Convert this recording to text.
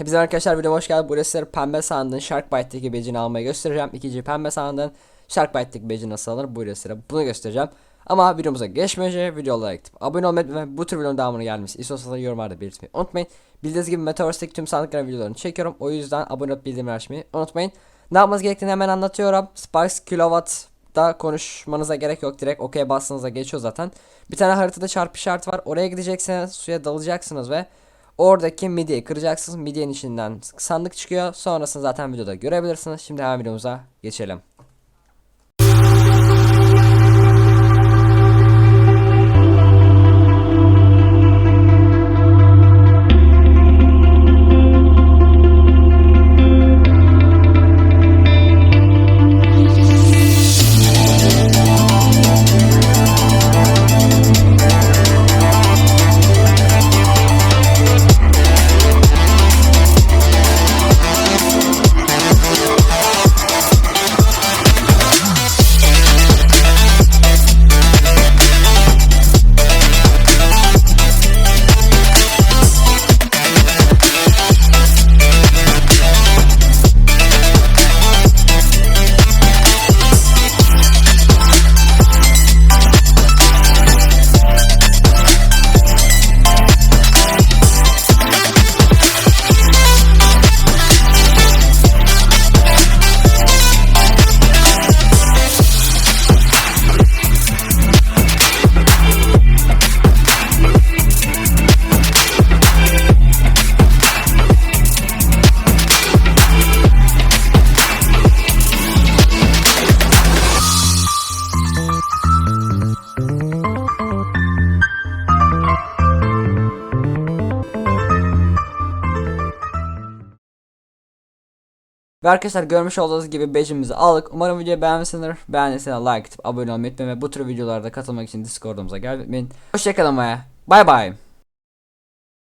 Hepinize arkadaşlar videoma hoş geldiniz. Burası sizlere pembe sandığın Sharkbite'deki badge'ini almayı göstereceğim. İkinci pembe sandığın Sharkbite'deki badge nasıl alınır bu size bunu göstereceğim. Ama videomuza geçmeden önce video like atıp abone olmayı ve bu tür videonun devamını gelmesi istiyorsanız yorumlarda belirtmeyi unutmayın. Bildiğiniz gibi Metaverse'deki tüm sandıkların videolarını çekiyorum. O yüzden abone olup bildirimleri açmayı unutmayın. Ne yapmanız gerektiğini hemen anlatıyorum. Sparks Kilowatt da konuşmanıza gerek yok. Direkt OK bastığınızda geçiyor zaten. Bir tane haritada çarpı işareti var. Oraya gideceksiniz. Suya dalacaksınız ve Oradaki midyeyi kıracaksınız. Midyenin içinden sandık çıkıyor. Sonrasını zaten videoda görebilirsiniz. Şimdi hemen videomuza geçelim. Ve arkadaşlar görmüş olduğunuz gibi badge'imizi aldık. Umarım videoyu beğenmişsinizdir. Beğendiyseniz like atıp abone olmayı unutmayın ve bu tür videolarda katılmak için Discord'umuza gelmeyin. Hoşçakalın ve bay bay.